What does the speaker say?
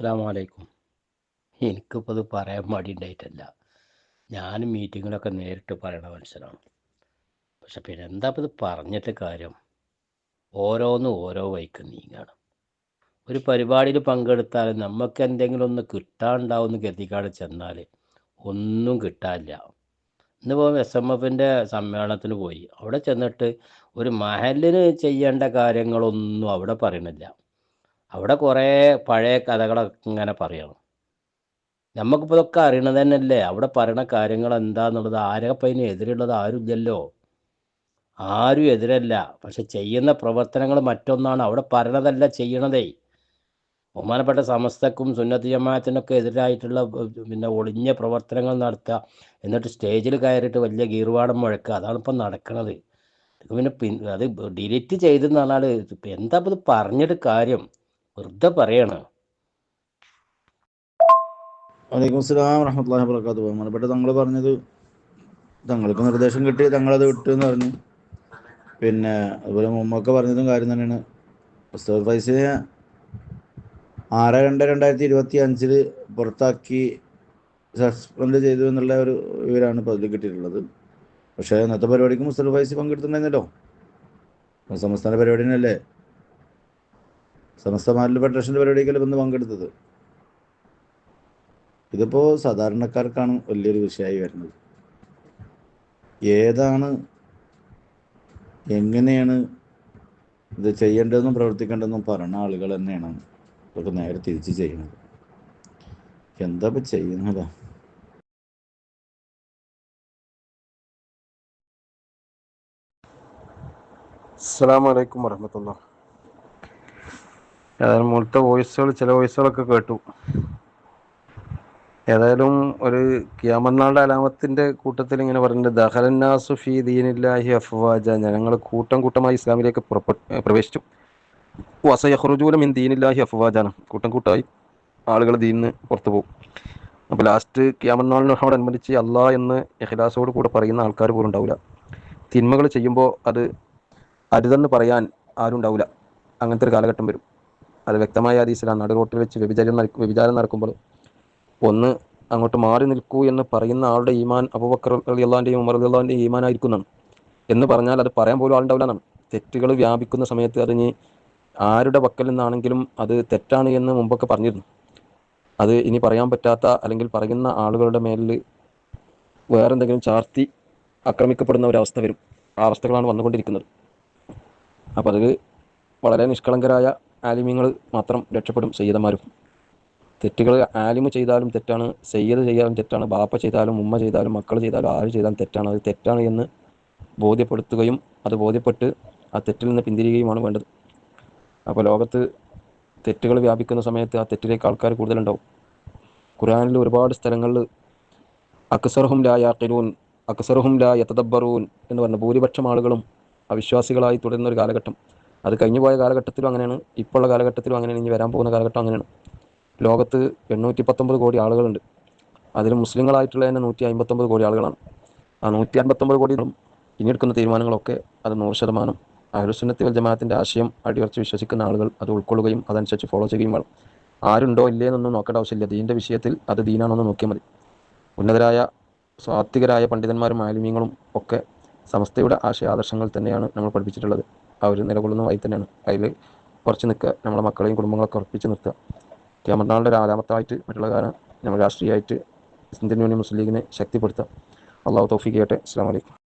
അസ്സാം വലൈക്കും എനിക്കിപ്പോൾ അത് പറയാൻ മടിയുണ്ടായിട്ടല്ല ഞാൻ മീറ്റിങ്ങിലൊക്കെ നേരിട്ട് പറയണ മനുഷ്യനാണ്. പക്ഷെ പിന്നെ എന്താ ഇത് പറഞ്ഞിട്ട് കാര്യം? ഓരോന്ന് ഓരോ വഴിക്ക് നീങ്ങാണ്. ഒരു പരിപാടിയിൽ പങ്കെടുത്താൽ നമുക്ക് എന്തെങ്കിലും ഒന്ന് കിട്ടാണ്ടാവും എന്ന് കരുതിക്കാട് ചെന്നാൽ ഒന്നും കിട്ടാനില്ല. പോകും എസ് എം എഫിന്റെ സമ്മേളനത്തിന് പോയി. അവിടെ ചെന്നിട്ട് ഒരു മഹലിന് ചെയ്യേണ്ട കാര്യങ്ങളൊന്നും അവിടെ പറയണില്ല. അവിടെ കുറേ പഴയ കഥകളൊക്കെ ഇങ്ങനെ പറയണം. നമുക്കിപ്പോൾ ഇതൊക്കെ അറിയണത് തന്നെയല്ലേ? അവിടെ പറയണ കാര്യങ്ങൾ എന്താന്നുള്ളത്? ആരൊക്കെ അതിന് എതിരുള്ളത്? ആരും ഇല്ലല്ലോ. ആരും എതിരല്ല. പക്ഷെ ചെയ്യുന്ന പ്രവർത്തനങ്ങൾ മറ്റൊന്നാണ്. അവിടെ പറയണതല്ല ചെയ്യണതേ. ബഹുമാനപ്പെട്ട സമസ്തക്കും സുന്നത്ത് ജമാഅത്തിനൊക്കെ എതിരായിട്ടുള്ള പിന്നെ ഒളിഞ്ഞ പ്രവർത്തനങ്ങൾ നടത്തുക. എന്നിട്ട് സ്റ്റേജിൽ കയറിയിട്ട് വലിയ ഗീർവാടം മുഴക്കുക. അതാണ് ഇപ്പം നടക്കുന്നത് പിന്നെ അത് ഡിലീറ്റ് ചെയ്തെന്ന് പറഞ്ഞാൽ എന്താ ഇത് പറഞ്ഞിട്ട് കാര്യം? വെറുതെ പറയണ. വലൈക്കും സ്ലാം വറഹമത്തല്ലാഹി വബർക്കാത്തു ബഹുമാനപ്പെട്ട തങ്ങൾ പറഞ്ഞത് തങ്ങൾക്ക് നിർദ്ദേശം കിട്ടി തങ്ങളത് വിട്ടു എന്ന് പറഞ്ഞു. പിന്നെ അതുപോലെ മുമ്പൊക്കെ പറഞ്ഞതും കാര്യം തന്നെയാണ്. ഉസ്താദ് ഫൈസിനെ ആറ് രണ്ട് രണ്ടായിരത്തി ഇരുപത്തി അഞ്ചിൽ പുറത്താക്കി സസ്പെൻഡ് ചെയ്തു എന്നുള്ള ഒരു വിവരമാണ് ഇപ്പോൾ അതിൽ കിട്ടിയിട്ടുള്ളത്. പക്ഷേ ഇന്നത്തെ പരിപാടിക്ക് മുസ്തഫ ഫൈസി പങ്കെടുത്തിട്ടുണ്ടായിരുന്നല്ലോ. സംസ്ഥാന പരിപാടിനല്ലേ സമസ്ത മാലിന്യ ഫെഡറേഷന്റെ പരിപാടിക്കല്ലേ വന്ന് പങ്കെടുത്തത്. ഇതിപ്പോൾ സാധാരണക്കാർക്കാണ് വലിയൊരു വിഷയമായി വരുന്നത്. ഏതാണ് എങ്ങനെയാണ് ഇത് ചെയ്യേണ്ടതെന്നും പ്രവർത്തിക്കേണ്ടതെന്നും പറഞ്ഞ ആളുകൾ തന്നെയാണ് ഇതൊക്കെ നേരെ തിരിച്ച് ചെയ്യുന്നത്. എന്താ ഇപ്പം ചെയ്യുന്നത്? അസ്സാം വലൈക്കും വറഹമത്തുള്ള ഏതായാലും മുഴുത്ത വോയിസുകൾ ചില വോയിസുകളൊക്കെ കേട്ടു. ഏതായാലും ഒരു ക്യാമന്നാളുടെ അലാമത്തിന്റെ കൂട്ടത്തിൽ ഇങ്ങനെ പറഞ്ഞിട്ടുണ്ട് ദഹലന്നാസു ഫി ദീനില്ലാഹി അഫ്വാജ. ജനങ്ങൾ കൂട്ടം കൂട്ടമായി ഇസ്ലാമിലേക്ക് പ്രവേശിച്ചു. വസയഹ്റുജൂലം ഇൻ ദീനില്ലാഹി അഫ്വാജാണ്. കൂട്ടം കൂട്ടമായി ആളുകൾ ദീന്ന് പുറത്തു പോകും. അപ്പോൾ ലാസ്റ്റ് ക്യാമന്നാളിനോടനുബന്ധിച്ച് അല്ലാ എന്ന് എഹ്ലാസോട് കൂടെ പറയുന്ന ആൾക്കാർ പോലും ഉണ്ടാവില്ല. തിന്മകൾ ചെയ്യുമ്പോൾ അത് അരുതെന്ന് പറയാൻ ആരും ഉണ്ടാവില്ല അങ്ങനത്തെ ഒരു കാലഘട്ടം വരും. അത് വ്യക്തമായ ഹദീസിലാണ്. നടു റോട്ടിൽ വെച്ച് വ്യഭിചാരം വ്യഭിചാരം നടക്കുമ്പോൾ ഒന്ന് അങ്ങോട്ട് മാറി നിൽക്കൂ എന്ന് പറയുന്ന ആളുടെ ഈമാൻ അബൂബക്കർ അള്ളാന്റെയും ഉമർ അള്ളാന്റെയും ഈമാനായിരിക്കുന്നതാണ്. എന്ന് പറഞ്ഞാൽ അത് പറയാൻ പോലും ആളുണ്ടാവില്ല എന്നാണ് തെറ്റുകൾ വ്യാപിക്കുന്ന സമയത്ത് അറിഞ്ഞ് ആരുടെ പക്കൽ നിന്നാണെങ്കിലും അത് തെറ്റാണ് എന്ന് മുമ്പൊക്കെ പറഞ്ഞിരുന്നു. അത് ഇനി പറയാൻ പറ്റാത്ത അല്ലെങ്കിൽ പറയുന്ന ആളുകളുടെ മേലിൽ വേറെന്തെങ്കിലും ചാർത്തി ആക്രമിക്കപ്പെടുന്ന ഒരവസ്ഥ വരും. ആ അവസ്ഥകളാണ് വന്നുകൊണ്ടിരിക്കുന്നത്. അപ്പോൾ അതിൽ വളരെ നിഷ്കളങ്കരായ ആലിമ്യങ്ങൾ മാത്രം രക്ഷപ്പെടും സയ്യിദന്മാരും. തെറ്റുകൾ ആലിമ് ചെയ്താലും തെറ്റാണ് സയ്യിദ് ചെയ്താലും തെറ്റാണ് ബാപ്പ ചെയ്താലും ഉമ്മ ചെയ്താലും മക്കൾ ചെയ്താലും ആര് ചെയ്താലും തെറ്റാണ്. അത് തെറ്റാണ് എന്ന് ബോധ്യപ്പെടുത്തുകയും അത് ബോധ്യപ്പെട്ട് ആ തെറ്റിൽ നിന്ന് പിന്തിരിയുകയുമാണ് വേണ്ടത്. അപ്പോൾ ലോകത്ത് തെറ്റുകൾ വ്യാപിക്കുന്ന സമയത്ത് ആ തെറ്റിലേക്ക് ആൾക്കാർ കൂടുതലുണ്ടാവും. ഖുറാനിൽ ഒരുപാട് സ്ഥലങ്ങളിൽ അക്സർഹും ലാ യാക്കിലൂൻ അക്സർഹും ലാ യതദബ്ബറൂൻ എന്ന് പറഞ്ഞ ഭൂരിപക്ഷം ആളുകളും അവിശ്വാസികളായി തുടരുന്ന ഒരു കാലഘട്ടം. അത് കഴിഞ്ഞു പോയ കാലഘട്ടത്തിലും അങ്ങനെയാണ്. ഇപ്പോൾ ഉള്ള കാലഘട്ടത്തിലും അങ്ങനെയാണ്. ഇനി വരാൻ പോകുന്ന കാലഘട്ടം അങ്ങനെയാണ്. ലോകത്ത് എണ്ണൂറ്റി പത്തൊമ്പത് കോടി ആളുകളുണ്ട്. അതിൽ മുസ്ലിങ്ങളായിട്ടുള്ള തന്നെ നൂറ്റി അമ്പത്തൊമ്പത് കോടി ആളുകളാണ്. ആ നൂറ്റി അമ്പത്തൊമ്പത് കോടികളും ഇനി എടുക്കുന്ന തീരുമാനങ്ങളൊക്കെ അത് നൂറ് ശതമാനം അഹ്ലുസുന്നത്തി വൽ ജമാഅത്തിന്റെ ആശയം അടിയുറച്ച് വിശ്വസിക്കുന്ന ആളുകൾ അത് ഉൾക്കൊള്ളുകയും അതനുസരിച്ച് ഫോളോ ചെയ്യുകയും വേണം. ആരുണ്ടോ ഇല്ലേ എന്നൊന്നും നോക്കേണ്ട ആവശ്യമില്ല. ദീന്റെ വിഷയത്തിൽ അത് ദീനാണെന്ന് നോക്കിയാൽ മതി. ഉന്നതരായ സ്വാത്വികരായ പണ്ഡിതന്മാരും മാലിന്യങ്ങളും ഒക്കെ സമസ്തയുടെ ആശയ ആദർശങ്ങൾ തന്നെയാണ് നമ്മൾ പഠിപ്പിച്ചിട്ടുള്ളത്. അവർ നിലകൊള്ളുന്ന വഴി തന്നെയാണ്. അതിൽ കുറച്ച് നിൽക്കുക നമ്മളെ മക്കളെയും കുടുംബങ്ങളൊക്കെ ഉറപ്പിച്ച് നിർത്തുക. ക്യാമറനാളുടെ ഒരു ആരാമത്തായിട്ട് മറ്റുള്ള കാരണം നമ്മൾ രാഷ്ട്രീയമായിട്ട് ഇന്ത്യൻ യൂണിയൻ മുസ്ലിം ലീഗിനെ ശക്തിപ്പെടുത്തുക അള്ളാഹു ചെയ്യട്ടെ. അസ്സാം വലൈക്കും